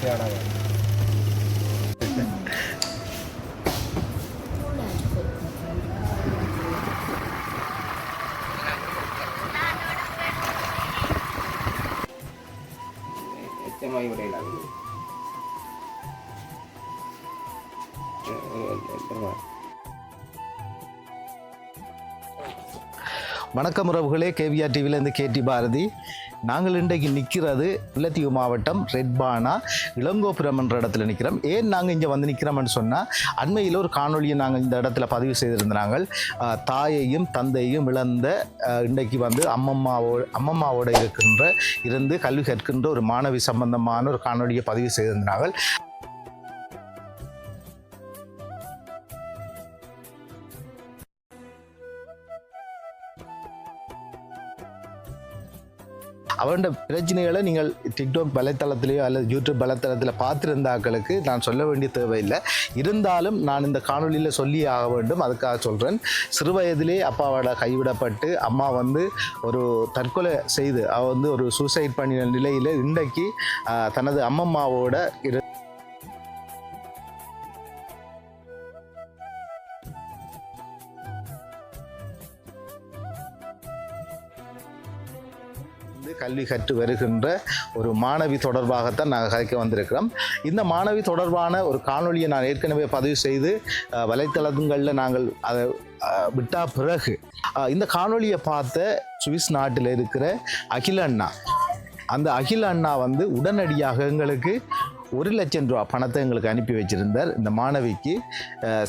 ਸਿਆਣਾ ਵਾ। வணக்கம் உறவுகளே. கேவிஆர் டிவிலேருந்து கேடி பாரதி. நாங்கள் இன்றைக்கு நிற்கிறது முல்லைத்தீவு மாவட்டம் ரெட்பானா இளங்கோபுரம் என்ற இடத்துல நிற்கிறோம். ஏன் நாங்கள் இங்கே வந்து நிற்கிறோம்னு சொன்னால் அண்மையில் ஒரு காணொலியை நாங்கள் இந்த இடத்துல பதிவு செய்திருந்தாங்க தாயையும் தந்தையும் இழந்த இன்றைக்கு வந்து அம்மம்மாவோ அம்மம்மாவோட இருக்கின்ற இருந்து கல்வி கற்கின்ற ஒரு மாணவி சம்பந்தமான ஒரு காணொலியை பதிவு செய்திருந்தாங்க அவருடைய பிரச்சனைகளை நீங்கள் டிக்டாக் வலைத்தளத்திலேயோ அல்லது யூடியூப் வலைத்தளத்தில் பார்த்துருந்தாக்களுக்கு நான் சொல்ல வேண்டிய தேவையில்லை. இருந்தாலும் நான் இந்த காணொளியில் சொல்லி ஆக வேண்டும். அதுக்காக சொல்கிறேன் சிறு வயதிலே அப்பாவோட கைவிடப்பட்டு அம்மா வந்து ஒரு தற்கொலை செய்து அவ வந்து ஒரு சூசைட் பண்ணின நிலையில் இன்றைக்கு தனது அம்மம்மாவோட இரு கல்வி கற்று வருகின்ற ஒரு மாணவி தொடர்பாகத்தான் நாங்கள் கதைக்க வந்திருக்கிறோம். இந்த மாணவி தொடர்பான ஒரு காணொளியை நான் ஏற்கனவே பதிவு செய்து வலைத்தளங்களில் நாங்கள் அதை விட்டா பிறகு இந்த காணொளியை பார்த்த சுவிஸ் நாட்டில் இருக்கிற அகில அண்ணா. அந்த அகில அண்ணா வந்து உடனடியாக எங்களுக்கு ஒரு லட்சம் ரூபா பணத்தை எங்களுக்கு அனுப்பி வச்சிருந்தார். இந்த மாணவிக்கு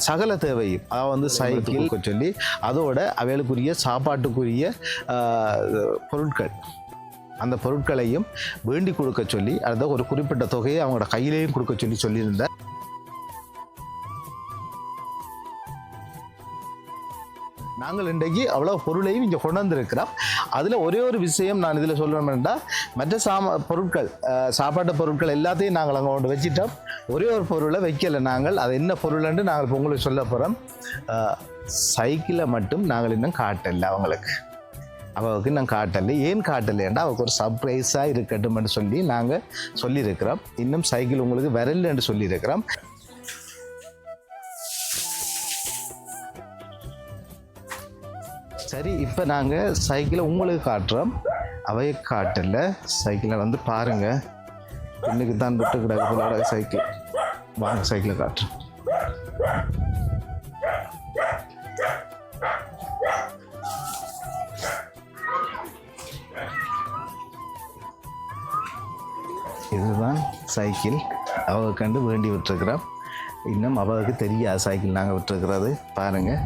சகல தேவையும் அதாவது வந்து சைக்கிள் சொல்லி அதோட அவைகளுக்குரிய சாப்பாட்டுக்குரிய பொருட்கள். அந்த பொருட்களையும் வேண்டி கொடுக்க சொல்லி அதை ஒரு குறிப்பிட்ட தொகையை அவங்களோட கையிலேயும் கொடுக்க சொல்லி சொல்லியிருந்தார். நாங்கள் இன்றைக்கு அவ்வளோ பொருளையும் இங்கே கொண்டு வந்திருக்கிறோம் அதில் ஒரே ஒரு விஷயம் நான் இதில் சொல்லணும்னா மற்ற சாம பொருட்கள் சாப்பாட்டு பொருட்கள் எல்லாத்தையும் நாங்கள் அங்கே கொண்டு வச்சிட்டோம். ஒரே ஒரு பொருளை வைக்கலை நாங்கள். அது என்ன பொருள்ன்ட்டு நாங்கள் இப்போ உங்களுக்கு சொல்ல போகிறோம் சைக்கிளை மட்டும் நாங்கள் இன்னும் காட்டலை அவங்களுக்கு. அவளுக்கு நான் காட்டலை. ஏன் காட்டலைன்னா அவளுக்கு ஒரு சர்ப்ரைஸாக இருக்கட்டும்னு சொல்லி நாங்கள் சொல்லியிருக்கிறோம். இன்னும் சைக்கிள் உங்களுக்கு வரலன்னு சொல்லியிருக்கிறோம். சரி இப்போ நாங்கள் சைக்கிளை உங்களுக்கு காட்டுறோம். அவைய காட்டல. சைக்கிளை வந்து பாருங்கள் இன்னைக்கு தான் விட்டு கிடக்கு சைக்கிள். வாங்க சைக்கிளை காட்டுறோம். சைக்கிள் அவ கண்டு வேண்டி விட்டுருக்குறோம் இன்னும் அவளுக்கு தெரியாது சைக்கிள் நாங்கள் விட்டுருக்கிறது. பாருங்கள்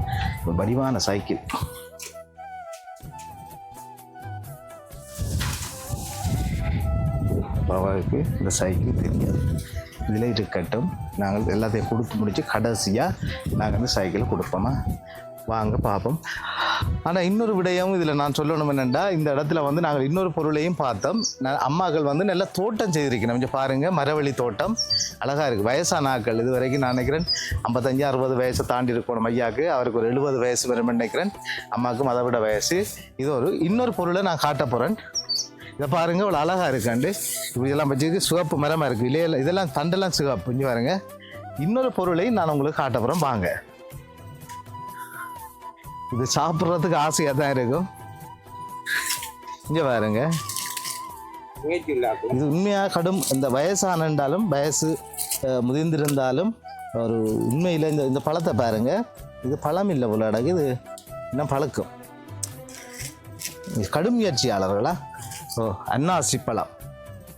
ஒரு வடிவான சைக்கிள். அவளுக்கு இந்த சைக்கிள் தெரியாது. இதில் இருக்கட்டும். நாங்கள் எல்லாத்தையும் கொடுத்து முடித்து கடைசியாக நாங்கள் வந்து சைக்கிளை கொடுப்போமா? வாங்க பார்ப்போம் ஆனால் இன்னொரு விடயம் இதில் நான் சொல்லணும் என்னென்னா இந்த இடத்துல வந்து நாங்கள் இன்னொரு பொருளையும் பார்த்தோம். ந- அம்மாக்கள் வந்து நல்லா தோட்டம் செய்திருக்கணும். கொஞ்சம் பாருங்கள் மரவள்ளி தோட்டம். அழகாக இருக்குது வயசான ஆக்கள் இது வரைக்கும் நான் நினைக்கிறேன் ஐம்பத்தஞ்சு அறுபது வயசை தாண்டி இருக்கணும் ஐயாவுக்கு அவருக்கு ஒரு எழுபது வயசு வரும் நினைக்கிறேன். அம்மாவுக்கும் அதை விட வயசு. இது ஒரு இன்னொரு பொருளை நான் காட்ட போகிறேன் இதை பாருங்க இவ்வளோ அழகாக இருக்காண்டு இப்படி இதெல்லாம் வச்சுருக்கு சிவப்பு மரமாக இருக்குது இல்லையா இதெல்லாம் தண்டெல்லாம் சிவப்பு. இங்கே பாருங்கள் இன்னொரு பொருளை நான் உங்களுக்கு காட்ட போகிறேன் வாங்க. இது சாப்பிட்றதுக்கு ஆசையாக தான் இருக்கும். இங்கே பாருங்க. இது உண்மையாக கடும் இந்த வயசானண்டாலும் வயசு முதிர்ந்திருந்தாலும் ஒரு உண்மையில் இந்த இந்த பழத்தை பாருங்க. இது பழம் இல்லை போல அடகு இது இன்னும் பழக்கம். கடும் முயற்சியாளர்களா? ஓ அன்னாசி பழம்.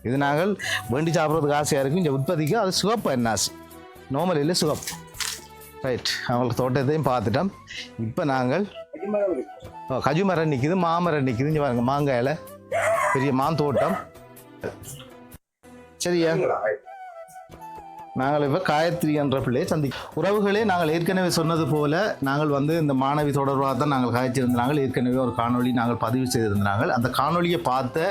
இது நாங்கள் வேண்டி சாப்பிட்றதுக்கு ஆசையாக இருக்கும். இந்த உற்பத்திக்கு அது சிவப்பு அன்னாசி. நார்மல் இல்லை சிவப்பு ரைட் அவங்களுக்கு தோட்டத்தையும் பார்த்துட்டோம். இப்போ நாங்கள் அடிமரம் ஓ, மரம் நிற்கிது மாமரம் நிற்கிது இங்கே பாருங்க மாங்காயில். பெரிய மாந்தோட்டம் சரியா? நாங்கள் இப்போ காயத்ரி என்ற பிள்ளையை சந்தி உறவுகளே நாங்கள் ஏற்கனவே சொன்னது போல நாங்கள் வந்து இந்த மாணவி தொடர்பாக தான் நாங்கள் காய்ச்சிருந்தாங்கள் ஏற்கனவே ஒரு காணொளி நாங்கள் பதிவு செய்திருந்தாங்கள் அந்த காணொலியை பார்த்த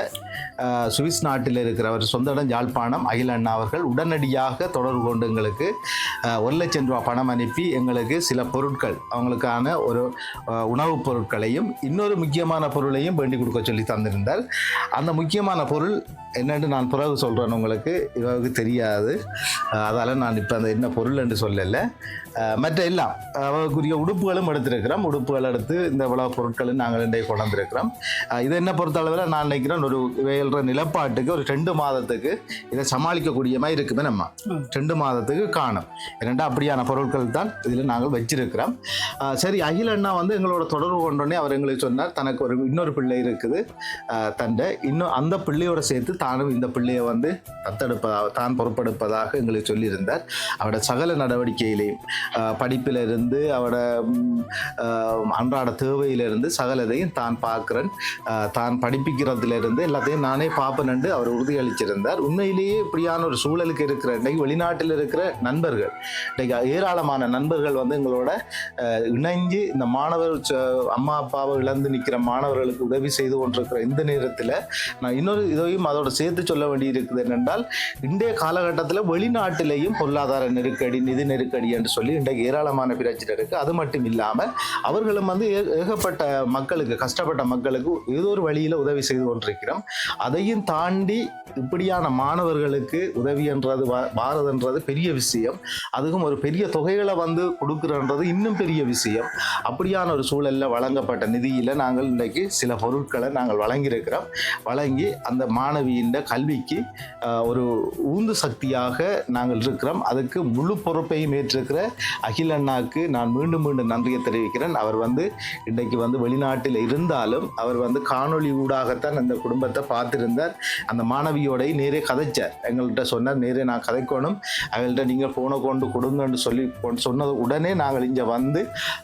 சுவிஸ் நாட்டில் இருக்கிறவர் சொந்த இடம் யாழ்ப்பாணம். அகில அண்ணா அவர்கள் உடனடியாக தொடர்பு கொண்டு எங்களுக்கு ஒரு லட்சம் ரூபா பணம் அனுப்பி எங்களுக்கு சில பொருட்கள் அவங்களுக்கான ஒரு உணவுப் பொருட்களையும் இன்னொரு முக்கியமான பொருளையும் வேண்டி கொடுக்க சொல்லி தந்திருந்தார். அந்த முக்கியமான பொருள் என்னன்னு நான் பிறகு சொல்கிறேன் உங்களுக்கு. இவருக்கு தெரியாது. அதால் நான் இப்போ அந்த என்ன பொருள் என்று சொல்லலை. மற்ற எல்லாம் அவருக்குரிய உடுப்புகளும் எடுத்திருக்கிறோம். உடுப்புகள் எடுத்து இந்த இவ்வளவு பொருட்களும் நாங்கள் இன்றைக்கு கொண்டு வந்திருக்கிறோம் அஹ், இது என்ன பொறுத்தளவில் நான் நினைக்கிறேன் ஒரு வேல்ற நிலப்பாட்டுக்கு ஒரு ரெண்டு மாதத்துக்கு இதை சமாளிக்கக்கூடிய மாதிரி இருக்குமே நம்ம. ரெண்டு மாதத்துக்கு காணும். இரண்டு அப்படியான பொருட்கள் தான் இதில் நாங்கள் வச்சிருக்கிறோம். சரி அகில அண்ணா வந்து எங்களோட தொடர்பு கொண்டோடனே அவர் எங்களுக்கு சொன்னார் தனக்கு ஒரு இன்னொரு பிள்ளை இருக்குது. தண்டை இன்னும் அந்த பிள்ளையோட சேர்த்து தானும் இந்த பிள்ளையை வந்து தத்தெடுப்பதாக தான் பொறுப்பெடுப்பதாக எங்களுக்கு சொல்லியிருந்தார். அவரோட சகல நடவடிக்கையிலையும் படிப்பிலிருந்து அவட அன்றாட தேவையிலிருந்து சகலதையும் தான் பார்க்குறேன். தான் படிப்பிக்கிறதுலேருந்து எல்லாத்தையும் நானே பார்ப்பேன்னு அவர் உறுதியளிச்சிருந்தார் உண்மையிலேயே இப்படியான ஒரு சூழலுக்கு இருக்கிற இன்றைக்கு வெளிநாட்டில் இருக்கிற நண்பர்கள் இன்றைக்கு ஏராளமான நண்பர்கள் வந்து எங்களோட இணைஞ்சு இந்த மாணவர் ச- அம்மா அப்பாவை இழந்து நிற்கிற மாணவர்களுக்கு உதவி செய்து கொண்டிருக்கிற இந்த நேரத்தில் நான் இன்னொரு இதையும் அதோட சேர்த்து சொல்ல வேண்டி இருக்குது என்னென்றால் இன்றைய காலகட்டத்தில் வெளிநாட்டிலேயும் பொருளாதார நெருக்கடி நிதி நெருக்கடி என்று சொல்லி இன்றைக்கு ஏராளமான பிரச்சனை இருக்குது அது மட்டும் இல்லாமல் அவர்களும் வந்து ஏ- ஏகப்பட்ட மக்களுக்கு கஷ்டப்பட்ட மக்களுக்கு ஏதோ ஒரு வழியில் உதவி செய்து கொண்டிருக்கிறோம். அதையும் தாண்டி இப்படியான மாணவர்களுக்கு உதவி என்றது வாரதுன்றது பெரிய விஷயம். அதுக்கும் ஒரு பெரிய தொகைகளை வந்து கொடுக்குறன்றது இன்னும் பெரிய விஷயம். அப்படியான ஒரு சூழலில் வழங்கப்பட்ட நிதியில் நாங்கள் இன்றைக்கு சில பொருட்களை நாங்கள் வழங்கியிருக்கிறோம். வழங்கி அந்த மாணவி இந்த கல்விக்கு ஒரு ஊந்து சக்தியாக நாங்கள் இருக்கிறோம். அதுக்கு முழு பொறுப்பையும் ஏற்றிருக்கிற அகில் அண்ணாக்கு நான் மீண்டும் மீண்டும் நன்றியை தெரிவிக்கிறேன். அவர் வந்து இன்றைக்கு வந்து வெளிநாட்டில் இருந்தாலும் அவர் வந்து காணொளி ஊடாகத்தான் அந்த குடும்பத்தை பார்த்துருந்தார். அந்த மாணவியோட நேரே கதைச்சார். எங்கள்கிட்ட சொன்னார் நேரே நான் கதைக்கணும். அவங்கள்ட்ட நீங்கள் ஃபோனை கொண்டு கொடுங்கன்னு சொல்லி கொண்டு சொன்னது உடனே நாங்கள் இங்கே வந்து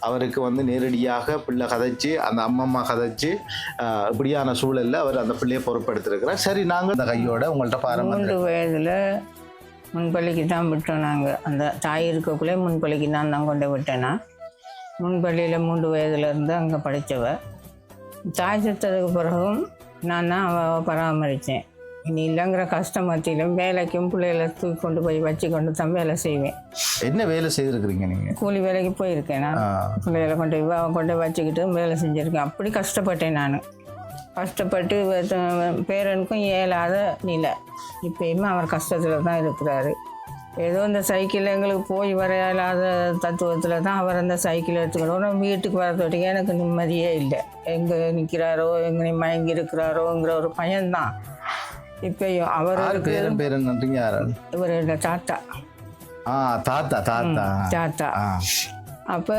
அவருக்கு வந்து நேரடியாக பிள்ளை கதைச்சு அந்த அம்மம்மா கதைச்சு இப்படியான சூழலில் அவர் அந்த பிள்ளையை பொறுப்பெடுத்திருக்கிறார். சரி நான் நாங்கள் அந்த கையோட உங்கள்கிட்ட பாரம்பரிய மூன்று வயதில் முன்பள்ளிக்கு தான் விட்டோம் நாங்கள் அந்த தாய் இருக்கக்குள்ளே முன்பள்ளிக்கு நான் தான் கொண்டு விட்டேனா? முன்பள்ளியில் மூன்று வயதுல இருந்து அங்கே படித்தவ தாய் செத்ததுக்கு பிறகும் நான் தான் அவ பராமரித்தேன். இனி இல்லைங்கிற கஷ்டம் மத்தியிலும் வேலைக்கும் பிள்ளைகளை தூக்கி கொண்டு போய் வச்சு கொண்டு தான் வேலை செய்வேன். என்ன வேலை செய்திருக்கிறீங்க நீங்கள் கூலி வேலைக்கு போயிருக்கேன் நான். பிள்ளைகளை கொண்டு போய் கொண்டு வச்சுக்கிட்டு வேலை செஞ்சுருக்கேன். அப்படி கஷ்டப்பட்டேன் நான். கஷ்டப்பட்டு பேரனுக்கும் இயலாத நிலை. இப்பயுமே அவர் கஷ்டத்தில் தான் இருக்கிறாரு. ஏதோ இந்த சைக்கிள் எங்களுக்கு போய் வர இயலாத தத்துவத்தில் தான் அவர் அந்த சைக்கிள் எடுத்துக்கிட்டோம் வீட்டுக்கு வரத்தொட்டிங்க எனக்கு நிம்மதியே இல்லை. எங்கே நிற்கிறாரோ எங்கே மயங்கி இருக்கிறாரோங்கிற ஒரு பயம்தான். இப்பயும் யார் அவருக்கு இவரோட தாத்தா. ஆ தாத்தா தாத்தா. தாத்தா. அப்போ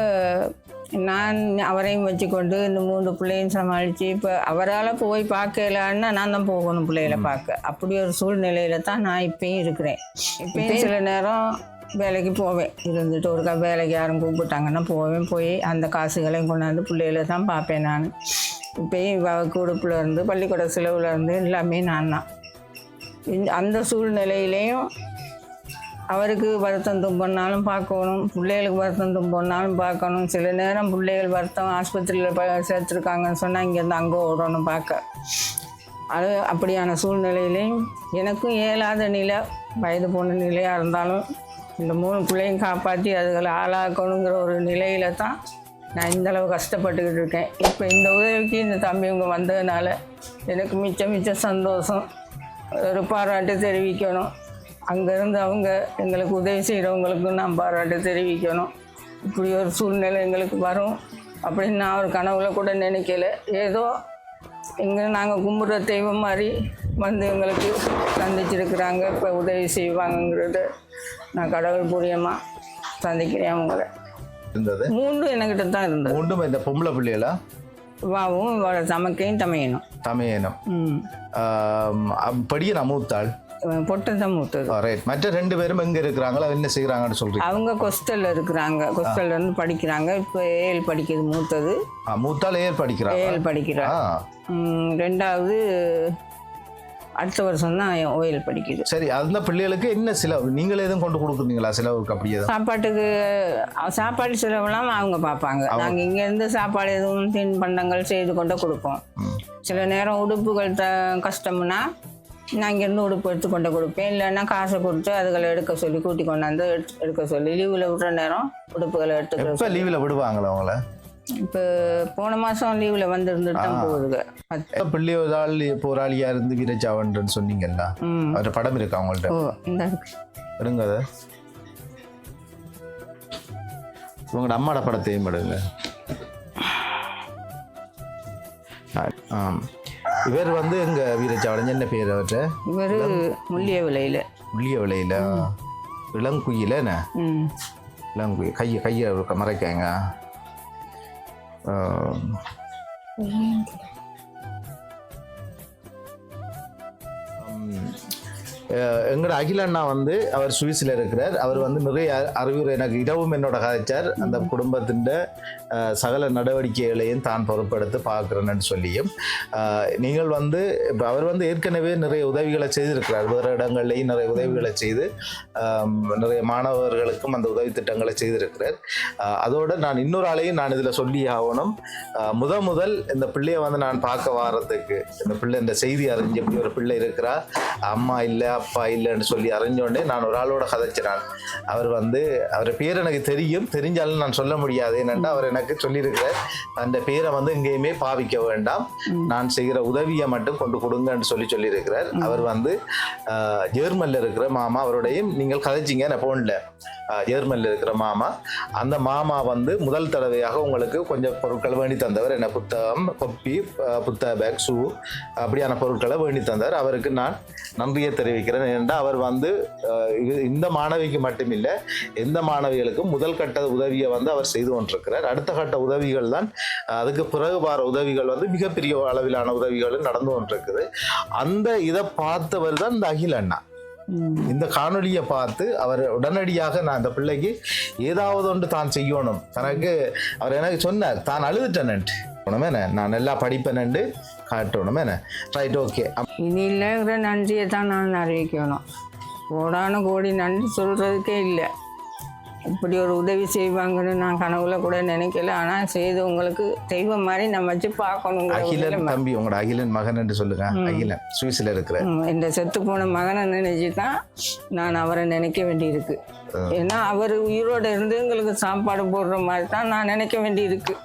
நான் அவரையும் வச்சுக்கொண்டு இந்த மூன்று பிள்ளையும் சமாளித்து இப்போ அவரால் போய் பார்க்கலான்னா நான் தான் போகணும் பிள்ளைகளை பார்க்க. அப்படி ஒரு சூழ்நிலையில தான் நான் இப்பயும் இருக்கிறேன். இப்பயும் சில நேரம் வேலைக்கு போவேன். இருந்துட்டு ஒருக்கா வேலைக்கு யாரும் கூப்பிட்டாங்கன்னா போவேன். போய் அந்த காசுகளையும் கொண்டாந்து பிள்ளைகளை தான் பார்ப்பேன் நான். இப்பயும் இவ உடுப்புல இருந்து பள்ளிக்கூட செலவுல இருந்து எல்லாமே நான் தான். அந்த சூழ்நிலையிலையும் அவருக்கு வருத்தம் தும்புனாலும் பார்க்கணும் பிள்ளைகளுக்கு வருத்தம் தும்புனாலும் பார்க்கணும். சில நேரம் பிள்ளைகள் வருத்தம் ஆஸ்பத்திரியில் ப சேர்த்துருக்காங்கன்னு சொன்னால் இங்கேருந்து அங்கே ஓடணும் பார்க்க. அது அப்படியான சூழ்நிலையிலையும் எனக்கும் இயலாத நிலை வயது போன நிலையாக இருந்தாலும் இந்த மூணு பிள்ளையும் காப்பாற்றி அதுகளை ஆளாக்கணுங்கிற ஒரு நிலையில தான் நான் இந்தளவு கஷ்டப்பட்டுக்கிட்டு இருக்கேன். இப்போ இந்த உதவிக்கு இந்த தம்பி இவங்க வந்ததுனால எனக்கு மிச்ச மிச்ச சந்தோஷம் ஒரு பாராட்டு தெரிவிக்கணும். அங்கேருந்து அவங்க எங்களுக்கு உதவி செய்கிறவங்களுக்கும் நான் பாராட்டு தெரிவிக்கணும். இப்படி ஒரு சூழ்நிலை எங்களுக்கு வரும். அப்படின்னு நான் ஒரு கனவுல கூட நினைக்கல. ஏதோ எங்கே நாங்கள் கும்பிட்ற தெய்வம் மாதிரி வந்து எங்களுக்கு சந்திச்சிருக்கிறாங்க. இப்போ உதவி செய்வாங்கங்கிறது நான் கடவுள் பூரியமாக சந்திக்கிறேன் அவங்கள. இருந்தது? மூன்றும் என்கிட்ட தான் இருந்தது. ஒன்றும் இந்த பொம்பளை பிள்ளைகளா? வாவும் தமையணும் தமையனம். ம். படிய மூத்தாள் இவன் பொட்டு தான் மூத்தது ரைட் மற்ற ரெண்டு பேரும் எங்க இருக்கிறாங்களோ என்ன செய்கிறாங்கன்னு சொல்றீங்க அவங்க கொஸ்டல்ல இருக்கிறாங்க. கொஸ்டல்ல இருந்து படிக்கிறாங்க. இப்போ ஏழு படிக்கிறது மூத்தது. மூத்தாள் ஏர் படிக்கிறாங்க ஏழு படிக்கிறா. ரெண்டாவது அடுத்த வருஷம் தான் ஓயில் படிக்குது. சரி அந்த பிள்ளைகளுக்கு என்ன செலவு? நீங்களே எதுவும் கொண்டு கொடுக்குறீங்களா செலவுக்கு அப்படியே சாப்பாட்டுக்கு சாப்பாடு செலவெல்லாம் அவங்க பார்ப்பாங்க நாங்கள் இங்கேருந்து சாப்பாடு எதுவும் தின் பண்டங்கள் செய்து கொண்டு கொடுப்போம். சில நேரம் உடுப்புகள் த கஷ்டம்னா நான் இங்கேருந்து உடுப்பு எடுத்து கொண்டு கொடுப்பேன். இல்லைன்னா காசை கொடுத்து அதுகளை எடுக்க சொல்லி கூட்டி கொண்டாந்து எடுத்து எடுக்க சொல்லி லீவில் விட்ற நேரம் உடுப்புகளை எப்போ லீவில் விடுவாங்களா அவங்கள? இப்போ போன மாதம் லீவில் வந்திருந்துட்டு தான் போகுதுங்க. பத்து பிள்ளை ஒரு ஆள் போராளியா இருந்து வீரச்சாவன்றன்னு சொன்னீங்கல்ல? ம். அவர் படம் இருக்கா உங்கள்ட்ட ஓ இந்த இருக்கு. எடுங்க அதை. உங்களோட அம்மாட படத்தையும் எடுங்க. ஆம். இவர் வந்து எங்க வீரச்சாவடன் என்ன பேர் அவர்கிட்ட? இவர் முள்ளிய விலையில் உள்ளிய விலையில இளங்குயில என்ன? இளங்குயில் கையை கையை மறைக்காங்க. எங்கட அகில அண்ணா வந்து அவர் சுவிஸில் இருக்கிறார். அவர் வந்து நிறைய அறிவுரை எனக்கு இடவும் என்னோட கதைச்சார் அந்த குடும்பத்தின் சகல நடவடிக்கைகளையும் தான் பொறுப்படுத்தி பார்க்குறேன்னு சொல்லியும் நீங்கள் வந்து இப்போ அவர் வந்து ஏற்கனவே நிறைய உதவிகளை செய்திருக்கிறார். வேறு இடங்கள்லையும் நிறைய உதவிகளை செய்து நிறைய மாணவர்களுக்கும் அந்த உதவி திட்டங்களை செய்திருக்கிறார். அதோடு நான் இன்னொரு ஆளையும் நான் இதில் சொல்லி ஆகணும். முத முதல் இந்த பிள்ளையை வந்து நான் பார்க்க வாரத்துக்கு இந்த பிள்ளை இந்த செய்தி அறிஞ்சு எப்படி ஒரு பிள்ளை இருக்கிறா அம்மா இல்லை அப்பா இல்லைன்னு சொல்லி அறிஞ்சோடனே நான் ஒரு ஆளோட கதைச்சினான். அவர் வந்து அவர் பேர் எனக்கு தெரியும். தெரிஞ்சாலும் நான் சொல்ல முடியாது. என்னென்னா அவர் எனக்கு சொல்லியிருக்கிறார். அந்த பேரை வந்து எங்கேயுமே பாவிக்க வேண்டாம். நான் செய்கிற உதவியை மட்டும் கொண்டு கொடுங்கன்னு சொல்லி சொல்லியிருக்கிறார். அவர் வந்து ஜெர்மன்ல இருக்கிற மாமா அவருடையும் நீங்கள் கதைச்சிங்க நான் போன்ல ஜெர்மன்ல இருக்கிற மாமா அந்த மாமா வந்து முதல் தடவையாக உங்களுக்கு கொஞ்சம் பொருட்களை வேண்டி தந்தவர். என்ன புத்தகம் கொப்பி புத்தக பேக் ஷூ அப்படியான பொருட்களை வேண்டி தந்தார். அவருக்கு நான் நன்றியை தெரிவிக்கிறேன். ஏனென்றால் அவர் வந்து இது- இந்த மாணவிக்கு மட்டுமில்லை எந்த மாணவிகளுக்கும் முதல் கட்ட உதவியை வந்து அவர் செய்து கொண்டிருக்கிறார். அடுத்த கட்ட உதவிகள் தான் அதுக்கு பிறகு வார உதவிகள் வந்து மிகப்பெரிய அளவிலான உதவிகள் நடந்து கொண்டிருக்குது. அந்த இதை பார்த்தவர் தான் இந்த அகில் அண்ணா இந்த காணொளியை பார்த்து அவர் உடனடியாக நான் இந்த பிள்ளைக்கு ஏதாவது ஒன்று தான் செய்யணும். தனக்கு அவர் எனக்கு சொன்னார் தான் அழுதுட்டேன்ட்டு உணமேன நான் நல்லா படிப்பேனண்டு காட்டணுமேன ரைட் ஓகே இனி இல்லைங்கிற நன்றியை தான் நான் அறிவிக்கணும். கோடான கோடி நன்றி சொல்கிறதுக்கே இல்லை. இப்படி ஒரு உதவி செய்வாங்கன்னு நான் கனவுல கூட நினைக்கல. ஆனால் செய்தவங்களுக்கு தெய்வம் மாதிரி நம்ம வச்சு பார்க்கணுங்கிற ஒரு அகிலன். தம்பி உங்களோட அகிலன் மகன் என்று சொல்லுங்க. அகிலன் சுவிஸ்ல இருக்கிற. இந்த செத்து போன மகனை நினைச்சு தான் நான் அவரை நினைக்க வேண்டியிருக்கு. ஏன்னா அவர் உயிரோடு இருந்து எங்களுக்கு சாப்பாடு போடுற மாதிரி தான் நான் நினைக்க வேண்டியிருக்கு.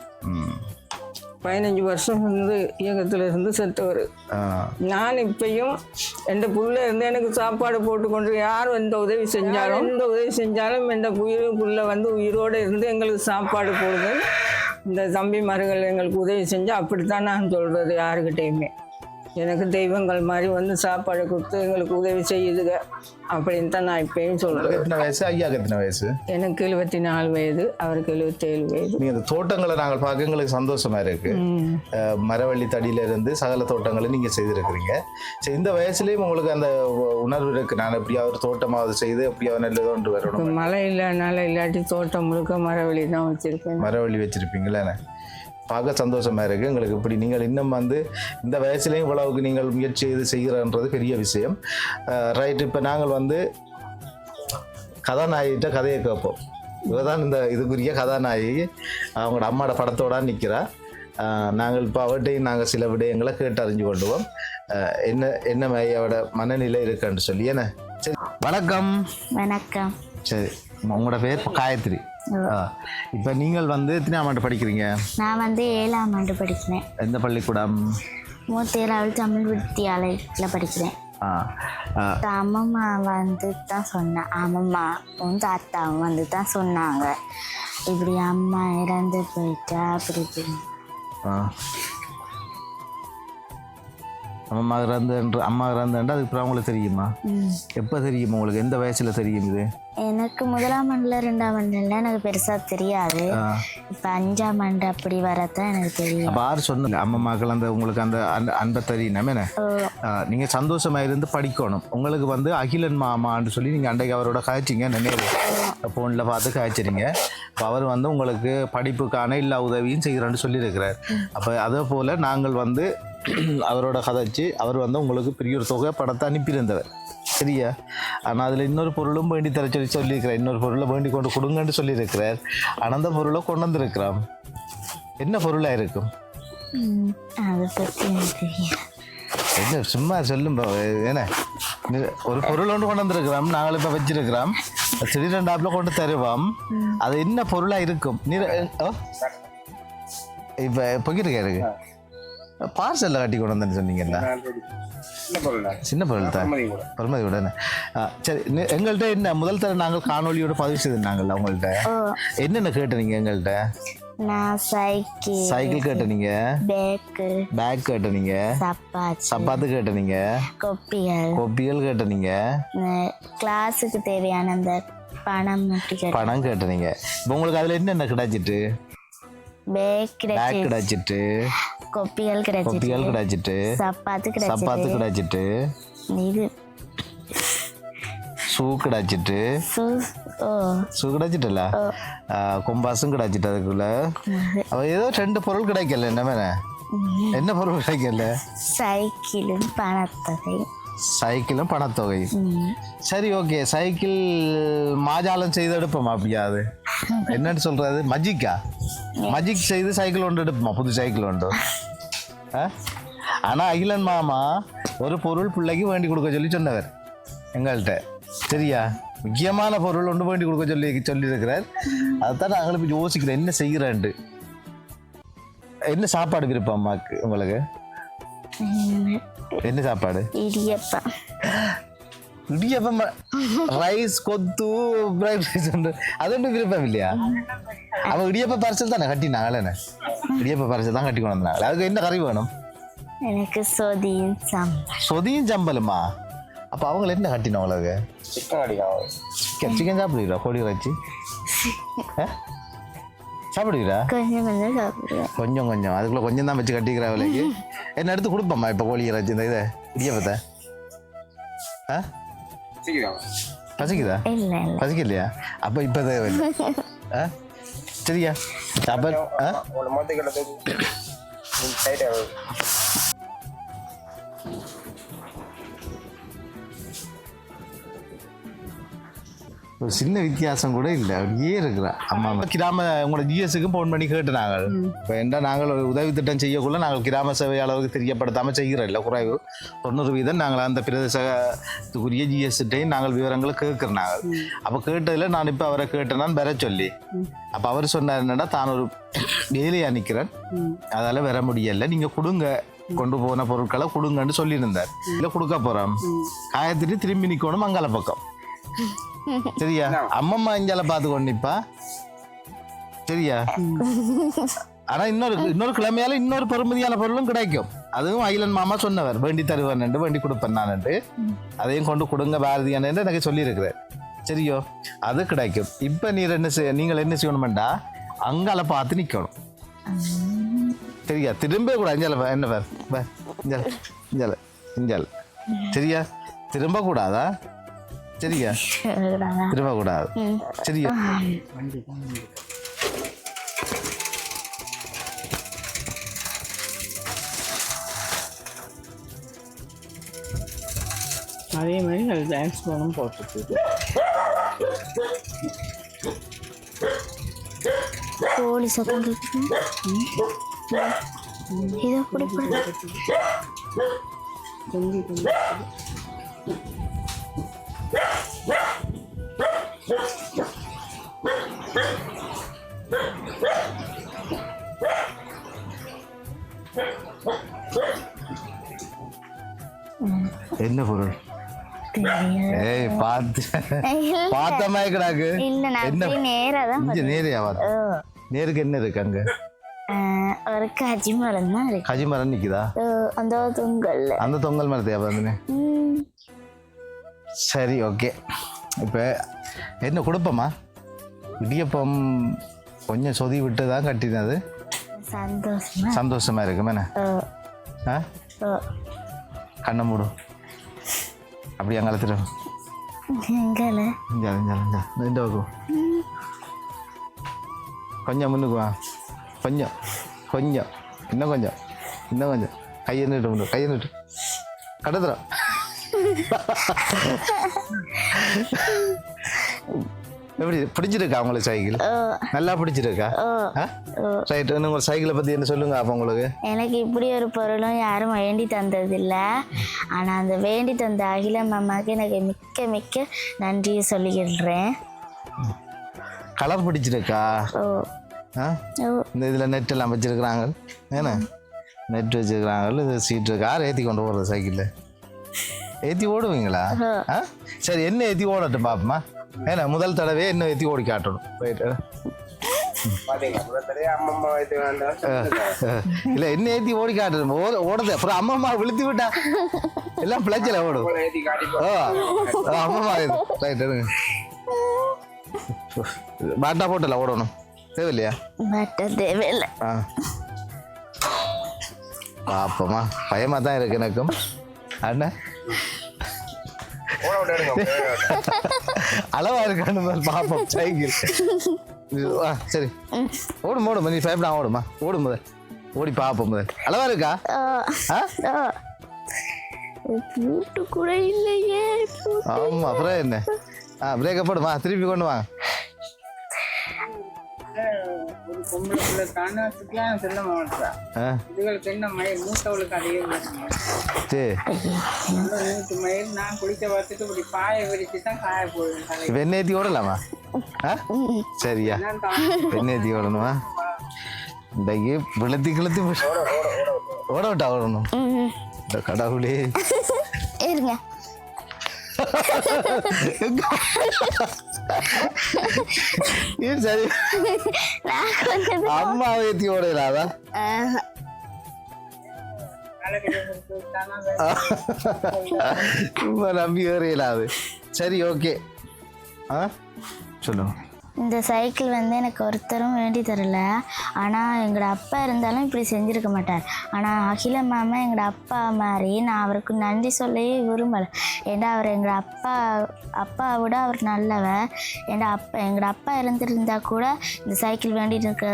பதினஞ்சு வருஷம் இருந்து இயக்கத்தில் இருந்து செத்தவர் நான் இப்பயும் என் புள்ள இருந்து எனக்கு சாப்பாடு போட்டு கொண்டு யார் எந்த உதவி செஞ்சாலும் எந்த உதவி செஞ்சாலும் என் உயிர் புள்ள வந்து உயிரோடு இருந்து எங்களுக்கு சாப்பாடு போடுது. இந்த தம்பிமார்கள் எங்களுக்கு உதவி செஞ்சால் அப்படித்தான் நான் சொல்கிறது யாருக்கிட்டேயுமே எனக்கு தெய்வங்கள் மாதிரி வந்து சாப்பாடு கொடுத்து எங்களுக்கு உதவி செய்யுதுங்க. அப்படின்னு தான் நான் இப்பயும் சொல்கிறேன் எத்தனை வயசு? ஐயாக்கு எத்தனை வயசு? எனக்கு எழுபத்தி நாலு வயது அவருக்கு எழுபத்தேழு வயது. நீங்க இந்த தோட்டங்களை நாங்கள் பார்க்க எங்களுக்கு சந்தோஷமா இருக்கு. மரவள்ளி தடியில இருந்து சகல தோட்டங்களை நீங்க செய்திருக்கிறீங்க. சரி இந்த வயசுலயும் உங்களுக்கு அந்த உணர்வு இருக்கு. நான் எப்படியாவது தோட்டமாவது செய்து எப்படியாவது நல்லது ஒன்று வரணும் மழை இல்லைனால இல்லாட்டி தோட்டம் முழுக்க மரவழி தான் வச்சுருப்பேன் மரவள்ளி வச்சிருப்பீங்களே பார்க்க சந்தோஷமா இருக்கு. எங்களுக்கு இப்படி நீங்கள் இன்னும் வந்து இந்த வயசுலேயும் இவ்வளவுக்கு நீங்கள் முயற்சி செய்து செய்கிறன்றது பெரிய விஷயம். ரைட் இப்போ நாங்கள் வந்து கதாநாயகிட்ட கதையை கேட்போம். இவதான் இந்த இதுக்குரிய கதாநாயகி. அவங்களோட அம்மாவோட படத்தோட நிற்கிறா நாங்கள் இப்போ அவட்டையும் நாங்கள் சில விடயங்களை கேட்டு அறிஞ்சு கொள்வோம் அஹ், என்ன என்ன மையோட மனநிலை இருக்குன்னு சொல்லி. என்ன? சரி. வணக்கம். வணக்கம். சரி. உங்களோட பேர் காயத்ரி. இப்போ நீங்கள் வந்து எத்தனை ஆண்டு படிக்கிறீங்க? நான் வந்து ஏழாம் ஆண்டு படிக்கிறேன். எந்த பள்ளிக்கூடம்? மூத்தேராவில் தமிழ் வித்தியாலயத்தில் படிக்கிறேன். அம்மம்மா வந்து தான் சொன்னேன் அம்மம்மா வந்து அத்தாவும் வந்து தான் சொன்னாங்க. இப்படி அம்மா இறந்து போயிட்டா அப்படி இப்படி. அம்மா இறந்துன்ற அம்மா இறந்துன்ற அதுக்கு அப்புறம் உங்களுக்கு தெரியுமா. எப்போ தெரியுமா உங்களுக்கு? எந்த வயசில் தெரியும் இது? எனக்கு முதலாம் ஆண்டில் ரெண்டாம் ஆண்டுல எனக்கு பெருசாக தெரியாது. இப்போ அஞ்சாம் ஆண்டு அப்படி வரதான் எனக்கு தெரியும். அப்போ யார் சொன்னல அம்மாக்கள் அந்த உங்களுக்கு அந்த அன்ப தெரியணும் என்ன? நீங்கள் சந்தோஷமாக இருந்து படிக்கணும். உங்களுக்கு வந்து அகிலன் மாமான்னு சொல்லி நீங்கள் அன்றைக்கு அவரோட காய்ச்சிங்க நினைவு. ஃபோனில் பார்த்து காய்ச்சிறீங்க. அப்போ அவர் வந்து உங்களுக்கு படிப்புக்கான எல்லா உதவியும் செய்கிறேன்னு சொல்லியிருக்கிறார். அப்போ அதே போல் நாங்கள் வந்து அவரோட கதைச்சு அவர் வந்து உங்களுக்கு பெரிய ஒரு தொகை படத்தை அனுப்பியிருந்தவர். சரியா? ஆனால் அதில் இன்னொரு பொருளும் வேண்டி தர சொல்லி சொல்லியிருக்கிறார். இன்னொரு பொருளை வேண்டி கொண்டு கொடுங்கன்னு சொல்லியிருக்கிறார். ஆனால் அந்த பொருளை கொண்டு வந்திருக்கிறான். என்ன பொருளாக இருக்கும்? என்ன சும்மா சொல்லும். என்ன? ஒரு பொருள் ஒன்று கொண்டு வந்திருக்கிறோம் நாங்கள் இப்போ வச்சிருக்கிறோம். திடீரெண்டாப்பில் கொண்டு தருவோம். அது என்ன பொருளாக இருக்கும்? நீ ஓ. இப்போ பொக்கிட்டு இருக்கு. பார்சலில் கட்டி கொண்டு வந்தேன்னு சொன்னீங்கல்ல? சின்ன பொருள். தான். கூட. பரமதி ஆ, சரி எங்கள்கிட்ட என்ன? முதல் தர நாங்கள் காணொலியோட பதிவு செய்திருந்தாங்கல்ல உங்கள்கிட்ட என்னென்ன கேட்டீங்க எங்கள்கிட்ட நான் சைக்கிள். சைக்கிள் கேட்டீங்க. பேக்கு. பேக் கேட்டீங்க. சப்பாத்தி. சப்பாத்து கேட்டீங்க. கொப்பிகள். கொப்பிகள் கேட்டீங்க. ந- கிளாஸுக்கு தேவையான அந்த பணம் பணம் கேட்டீங்க. இப்போ உங்களுக்கு அதில் என்னென்ன கிடைச்சிட்டு? பேக் பேக் கிடைச்சி கிடைச்சிட்டு கொப்பிகள் கிடைச்சிட்டு கொப்பிகள் கிடைச்சிட்டு சப்பாத்து சப்பாத்து கிடைச்சிட்டு இது ஷூ கிடைச்சிட்டு. சு ஓ. ஷூ கிடைச்சிட்டல? கொம்பாஸும் கிடைச்சிட்டு அதுக்குள்ள. ஏதோ ரெண்டு பொருள் கிடைக்கல என்ன மேலே? என்ன பொருள் கிடைக்கல? சைக்கிளும் பணத்தொகை. சைக்கிளும் பணத்தொகை. சரி ஓகே. சைக்கிள் மாஜாலம் செய்து எடுப்போமா அப்படியாது என்னன்னு சொல்றது? மஜிக்கா? மஜிக் செய்து சைக்கிள் ஒன்று எடுப்போமா? புது சைக்கிள் ஒன்று. ஆ? அகிலன் மாமா ஒரு பொருள் பிள்ளைக்கு வேண்டி கொடுக்க சொல்லி சொன்னவர். எங்கள்கிட்ட சரியா? முக்கியமான பொருள் ஒன்று வேண்டி கொடுக்க சொல்லி சொல்லியிருக்கிறார். அதுதான் நாங்களும் இப்போ யோசிக்கிறோம் என்ன செய்கிறேன்ட்டு என்ன சாப்பாடு விருப்பம் அம்மாக்கு உங்களுக்கு? என்ன சாப்பாடு? இடியப்பம். இடியப்பம் ரைஸ் கொத்து பிரைட் ரைஸ் உண்டு. அது ஒன்றும் விருப்பம் இல்லையா? அவ இடியப்ப பார்சல் தானே கட்டினாங்களே இடியப்ப பார்சல் தான் கட்டி கொண்டு வந்தாங்க அதுக்கு என்ன கறி வேணும்? எனக்கு சொதியும் சம்பல். சொதியும் சம்பலுமா? அப்போ அவங்கள என்ன கட்டினோம் உங்களுக்கு சிக்கன் சிக்கன் சாப்பிடுறீங்களா கோழி இறைச்சி? சாப்பிடுவீரா கொஞ்சம் கொஞ்சம் சாப்பிடுவேன் கொஞ்சம் கொஞ்சம். அதுக்குள்ள கொஞ்சம் தான் வச்சு கட்டிக்கிற அவளுக்கு என்ன எடுத்து கொடுப்போம்மா இப்போ கோழி இறைச்சி இந்த இதை? இடியப்பத்தை ஆ? பசிக்குதா? இல்லை இல்லை. பசிக்கலையா? அப்போ இப்போ தேவையில்லை ஆ? சரியா? அப்போ ஆ? ஒரு சின்ன வித்தியாசம் கூட இல்லை. அப்படியே இருக்கிறா. அம்மா அம்மா. கிராம உங்களோட ஜிஎஸ்க்கு ஃபோன் பண்ணி கேட்டு நாங்கள் இப்போ என்ன நாங்கள் ஒரு உதவி திட்டம் செய்யக்குள்ள நாங்கள் கிராம சேவையாளருக்கு தெரியப்படுத்தாமல் செய்கிறோம். இல்லை குறைவு. தொண்ணூறு வீதம் நாங்கள் அந்த பிரதேசத்துக்குரிய ஜிஎஸ்டையும் நாங்கள் விவரங்களை கேட்குறோம் நாங்கள். அப்போ கேட்டதில் நான் இப்போ அவரை கேட்டேனான் வர சொல்லி. அப்போ அவர் சொன்னார் என்னடா தான் ஒரு வேலையாக நிற்கிறேன் அதால் வர முடியல. நீங்கள் கொடுங்க. கொண்டு போன பொருட்களை கொடுங்கன்னு சொல்லியிருந்தார். இல்லை கொடுக்க போகிறோம் காயத்திட்டு திரும்பி நிற்கணும் மங்கள பக்கம் சரியா? அம்மம்மா இஞ்சால பார்த்து கொண்டு நிப்பா. சரியா? ஆனா இன்னொரு இன்னொரு கிழமையால இன்னொரு பெருமதியான பொருளும் கிடைக்கும். அதுவும் அகிலன் மாமா சொன்னவர் வேண்டி தருவேன் வேண்டி கொடுப்பேன் நான் அதையும் கொண்டு கொடுங்க பாரதியான் என்று எனக்கு சொல்லியிருக்கிறார். சரியோ? அது கிடைக்கும். இப்போ நீர் என்ன செய்ய நீங்கள் என்ன செய்யணுமெண்டா? அங்கால பார்த்து நிற்கணும் சரியா? திரும்ப கூட இஞ்சால பா, என்ன பார் இஞ்சால இஞ்சால இஞ்சால சரியா? திரும்ப கூடாதா? சரியா திரும்ப கூடாது சரியா அதே மாதிரி அது டான்ஸ் போனும் போட்டுருக்கு கோழி சத்தம் கேட்குது இதை அப்படி போடு. கொஞ்சம் என்ன பொருள். ஏய் பார்த்து. பார்த்த மாதிரி கிடாக்கு. இல்ல நான் என்ன? நேரா தான் நேரையா பார்த்து? நேருக்கு என்ன இருக்கு அங்க? ஒரு கஜி மரம் தான் இருக்கு. கஜி மரம் நிக்குதா அந்த தொங்கல்ல. அந்த தொங்கல் மரத்தையா பார்த்துன்னு ம், சரி ஓகே. இப்போ என்ன கொடுப்போமா இடியப்பம் கொஞ்சம் சொதி விட்டு தான் கட்டினது. சந்தோஷமா? சந்தோஷமா இருக்கும். கண்ணை மூடும் அப்படி அங்கே அழுத்துடும் எங்கல இங்கே இங்கே இங்கே இந்த பக்கம் கொஞ்சம் முன்னுக்கு வா கொஞ்சம் கொஞ்சம் இன்னும் கொஞ்சம் இன்னும் கொஞ்சம் கையை நீட்டு முன்னு கையை நீட்டு கடத்துறோம் எப்படி பிடிச்சிருக்கா உங்களுக்கு சைக்கிள்? நல்லா பிடிச்சிருக்கா? ரைட் உங்கள் சைக்கிளை பற்றி என்ன சொல்லுங்க அப்போ உங்களுக்கு? எனக்கு இப்படி ஒரு பொருளும் யாரும் வேண்டி தந்ததில்ல. ஆனால் அந்த வேண்டி தந்த அகில மாமாவுக்கு எனக்கு மிக்க மிக்க நன்றியை சொல்லிக்கிறேன் கலர் பிடிச்சிருக்கா? இந்த இதில் நெட் எல்லாம் வச்சுருக்குறாங்க. ஏன்னா நெட் வச்சுருக்குறாங்க. இது சீட் இருக்கு. யார் ஏற்றி கொண்டு போகிறது சைக்கிளில் ஏற்றி ஓடுவீங்களா? சரி என்ன ஏற்றி ஓடட்டும் பாப்பமா? ஏன்னா முதல் தடவை என்ன ஏற்றி ஓடி காட்டணும். இல்லை என்ன ஏற்றி ஓடி காட்டணும் ஓட ஓடுது. அப்புறம் அம்மா அம்மா விழுத்தி விட்டா? எல்லாம் பிழைச்சல ஓடும். அம்மா ரைட் பாட்டா போட்டல ஓடணும். தேவையில்லையா? தேவையில்லை. ஆ. பாப்பமா பயமாக தான் இருக்கு எனக்கும். அண்ணா. ஓட விட எடுங்க. அளவா இருக்கான்னு பார்ப்போம் சைக்கிள் சரி. ஓடும் ஓடும். நீ பயப்படா ஓடுமா ஓடும் முதல். ஓடி பார்ப்போம் முதல். அளவா இருக்கா? பூட்டு கூட இல்லையே ஆமா அப்புறம் என்ன? ஆ பிரேக்கை போடுமா? திருப்பி கொண்டு வாங்க ஒரு பொம்பளை பிள்ளை தானத்துக்குலாம் சொல்ல மாட்டா ஆ. இதுகளுக்கு என்ன மயில்? மூத்தவளுக்கு சரி மூத்து மயில் நான் குளிக்க பார்த்துட்டு இப்படி பாய விரிச்சு தான் காய போடுவேன் ஏற்றி ஓடலாமா? ஆ? சரியா. ஏற்றி ஓடணுமா? இன்றைக்கு விழுத்தி கிழத்தி ஓட விட்டா ஓடணும். கடவுளே. இருங்க. சரி. அம்மா ஆஹ், சும்மா நம்பி ஏறியலாது சரி ஓகே ஆ? சொல்லுங்க. இந்த சைக்கிள் வந்து எனக்கு ஒருத்தரும் வேண்டி தரல. ஆனால் எங்களோட அப்பா இருந்தாலும் இப்படி செஞ்சுருக்க மாட்டார். ஆனால் அகில மாமா எங்களோட அப்பா மாதிரி நான் அவருக்கு நன்றி சொல்லவே விரும்பலை. ஏன்னா அவர் எங்களோட அப்பா அப்பாவை விட அவர் நல்லவர். ஏன்னா அப்பா எங்களோட அப்பா இருந்திருந்தா கூட இந்த சைக்கிள் வேண்டி இருக்க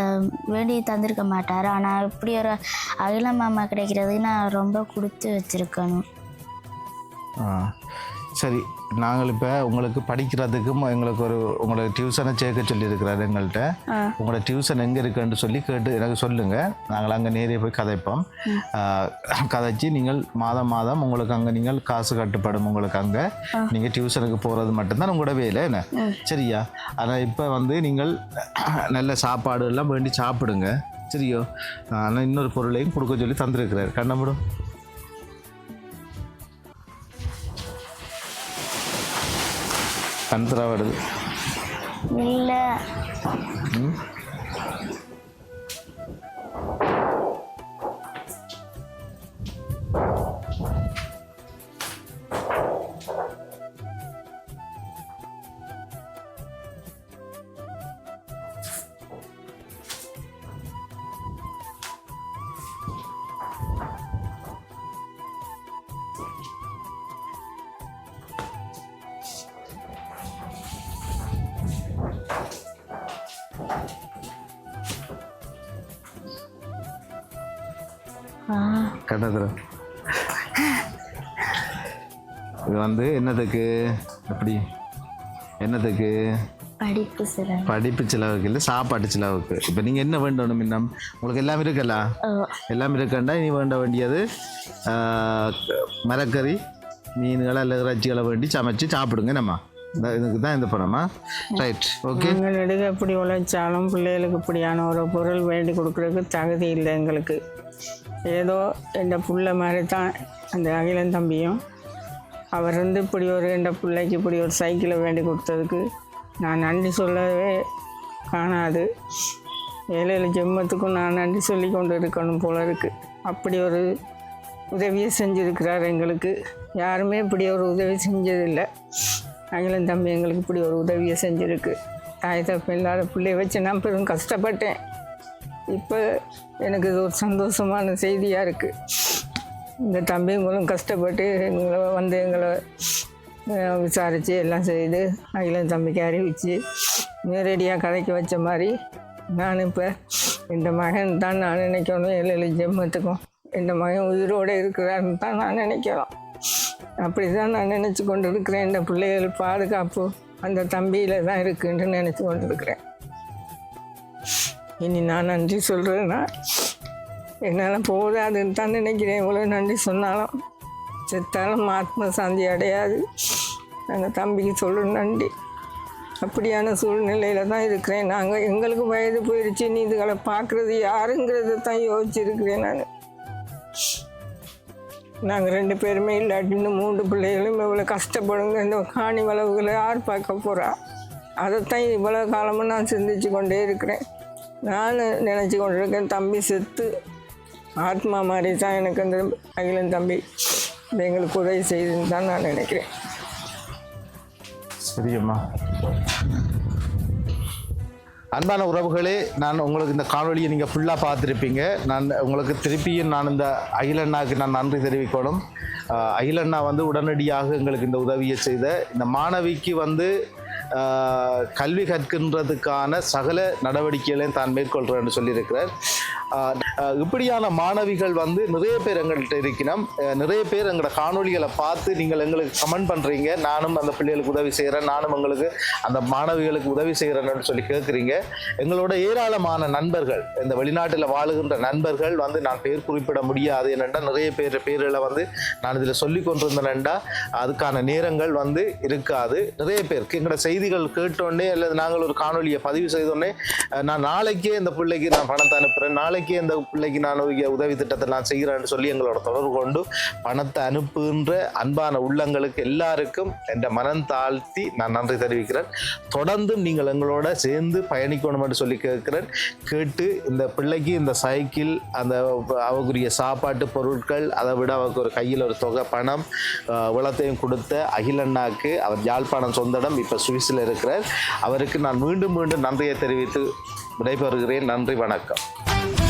வேண்டி தந்திருக்க மாட்டார். ஆனால் இப்படி ஒரு அகில மாமா கிடைக்கிறதுக்கு நான் ரொம்ப கொடுத்து வச்சுருக்கணும். ஆ. சரி நாங்கள் இப்போ உங்களுக்கு படிக்கிறதுக்கும் எங்களுக்கு ஒரு உங்களை டியூஷனை சேர்க்க சொல்லியிருக்கிறாரு எங்கள்கிட்ட உங்களோட டியூஷன் எங்கே இருக்குன்னு சொல்லி கேட்டு எனக்கு சொல்லுங்கள் நாங்கள் அங்கே நேரே போய் கதைப்போம். கதைச்சி நீங்கள் மாதம் மாதம் உங்களுக்கு அங்கே நீங்கள் காசு கட்டுப்படும் உங்களுக்கு அங்கே. நீங்கள் டியூஷனுக்கு போகிறது மட்டும்தான் உங்களோட வேலை என்ன? சரியா? ஆனால் இப்போ வந்து நீங்கள் நல்ல சாப்பாடு எல்லாம் வேண்டி சாப்பிடுங்க. சரியோ? ஆனால் இன்னொரு பொருளையும் கொடுக்க சொல்லி தந்திருக்கிறார். கண்ணப்படும் திராவிடுது இல்லை. கண்டதுல இது வந்து என்னத்துக்கு எப்படி? என்னத்துக்கு படிப்பு சில படிப்பு செலவுக்கு இல்லை சாப்பாட்டு செலவுக்கு. இப்போ நீங்கள் என்ன வேண்டணும் இன்னும் உங்களுக்கு எல்லாம் இருக்குல்ல ஓ எல்லாம் இருக்கண்டா நீ வேண்ட வேண்டியது மரக்கறி மீன்களை அல்லது இறைச்சிகளை வேண்டி சமைச்சு சாப்பிடுங்க நம்ம. இந்த இதுக்கு தான் இந்த பணமா ரைட் ஓகே எங்களுக்கு எப்படி உழைச்சாலும் பிள்ளைகளுக்கு இப்படியான ஒரு பொருள் வேண்டி கொடுக்குறதுக்கு தகுதி இல்லை எங்களுக்கு. ஏதோ என் புள்ள மாதிரி தான் அந்த அகிலன் தம்பியும். அவர் வந்து இப்படி ஒரு என் பிள்ளைக்கு இப்படி ஒரு சைக்கிளை வேண்டி கொடுத்ததுக்கு நான் நன்றி சொல்லவே காணாது. ஏழு ஜெம்மத்துக்கும் ஜென்மத்துக்கும் நான் நன்றி சொல்லி கொண்டு இருக்கணும் போல இருக்கு. அப்படி ஒரு உதவியை செஞ்சுருக்கிறார் எங்களுக்கு. யாருமே இப்படி ஒரு உதவி செஞ்சதில்லை. அகிலன் தம்பி எங்களுக்கு இப்படி ஒரு உதவியை செஞ்சுருக்கு. தாய் தப்பு இல்லாத பிள்ளைய வச்சு நான் பெரும் கஷ்டப்பட்டேன். இப்போ எனக்கு இது ஒரு சந்தோஷமான செய்தியாக இருக்குது இந்த தம்பிங்களும் கஷ்டப்பட்டு எங்களை வந்து எங்களை விசாரித்து எல்லாம் செய்து அகிலன் தம்பிக்கு அறிவித்து நேரடியாக கதைக்கு வச்ச மாதிரி நான் இப்போ இந்த மகன் தான் நான் நினைக்கணும் ஏழு ஏழு ஜென்மத்துக்கும். இந்த மகன் உயிரோடு இருக்கிறான்னு தான் நான் நினைக்கலாம் அப்படி தான் நான் நினச்சி கொண்டு இருக்கிறேன் இந்த பிள்ளைகள் பாதுகாப்பு அந்த தம்பியில் தான் இருக்குன்னு நினச்சி கொண்டு இருக்கிறேன் இனி நான் நன்றி சொல்கிறேன்னா என்னால் போதாதுன்னு தான் நினைக்கிறேன். இவ்வளோ நன்றி சொன்னாலும் செத்தாலும் ஆத்ம சாந்தி அடையாது. அந்த தம்பிக்கு சொல்லணும் நன்றி. அப்படியான சூழ்நிலையில் தான் இருக்கிறேன். நாங்கள் எங்களுக்கு வயது போயிடுச்சு நீ இதுகளை பார்க்குறது யாருங்கிறத தான் யோசிச்சிருக்கிறேன் நான். நாங்கள் ரெண்டு பேருமே இல்லாட்டி இந்த மூன்று பிள்ளைகளும் இவ்வளோ கஷ்டப்படுங்க. இந்த காணி வளவுகளை யார் பார்க்க போகிறா அதைத்தான் இவ்வளோ காலமும் நான் சிந்திச்சு கொண்டே இருக்கிறேன். நான் நினச்சி கொண்டிருக்கேன் தம்பி செத்து. ஆத்மா மாதிரி தான் எனக்கு அந்த அகிலன் தம்பி. எங்களுக்கு உதவி செய்துன்னு தான் நான் நினைக்கிறேன். சரியம்மா அன்பான உறவுகளே நான் உங்களுக்கு இந்த காணொலியை நீங்கள் ஃபுல்லாக பார்த்துருப்பீங்க. நான் உங்களுக்கு திருப்பியும் நான் இந்த அகிலண்ணாவுக்கு நான் நன்றி தெரிவிக்கணும். அகிலண்ணா வந்து உடனடியாக எங்களுக்கு இந்த உதவியை செய்த இந்த மாணவிக்கு வந்து கல்வி கற்கின்றதுக்கான சகல நடவடிக்கைகளையும் தான் மேற்கொள்கிறேன்னு சொல்லியிருக்கிறார். இப்படியான மாணவிகள் வந்து நிறைய பேர் எங்கள்கிட்ட இருக்கணும் நிறைய பேர் எங்களோட காணொளிகளை பார்த்து நீங்கள் எங்களுக்கு கமெண்ட் பண்ணுறீங்க நானும் அந்த பிள்ளைகளுக்கு உதவி செய்கிறேன் நானும் எங்களுக்கு அந்த மாணவிகளுக்கு உதவி செய்கிறேன்னு சொல்லி கேட்குறீங்க எங்களோட ஏராளமான நண்பர்கள் இந்த வெளிநாட்டில் வாழுகின்ற நண்பர்கள் வந்து நான் பேர் குறிப்பிட முடியாது என்னென்னா நிறைய பேர் பேர்களை வந்து நான் இதில் சொல்லி கொண்டிருந்தேன்டா அதுக்கான நேரங்கள் வந்து இருக்காது. நிறைய பேருக்கு எங்களோட செய்திகள் கேட்டோடனே அல்லது நாங்கள் ஒரு காணொலியை பதிவு செய்தோடனே நான் நாளைக்கே இந்த பிள்ளைக்கு நான் பணத்தை அனுப்புகிறேன் நாளைக்கு இந்த பிள்ளைக்கு நான் உதவி திட்டத்தை நான் செய்கிறேன்னு சொல்லி எங்களோட தொடர்பு கொண்டு பணத்தை அனுப்புகின்ற அன்பான உள்ளங்களுக்கு எல்லாருக்கும் என்ற மனம் தாழ்த்தி நான் நன்றி தெரிவிக்கிறேன். தொடர்ந்தும் நீங்கள் எங்களோட சேர்ந்து பயணிக்கணும்னு சொல்லி கேட்கிறேன். கேட்டு இந்த பிள்ளைக்கு இந்த சைக்கிள் அந்த அவருக்குரிய சாப்பாட்டு பொருட்கள் அதை விட அவருக்கு ஒரு கையில் ஒரு தொகை பணம் அஹ், கொடுத்த அகிலண்ணாக்கு அவர் யாழ்ப்பாணம் சொந்தடம் இப்போ சுவிஸில் இருக்கிறார். அவருக்கு நான் மீண்டும் மீண்டும் நன்றியை தெரிவித்து விடைபெறுகிறேன். நன்றி வணக்கம்.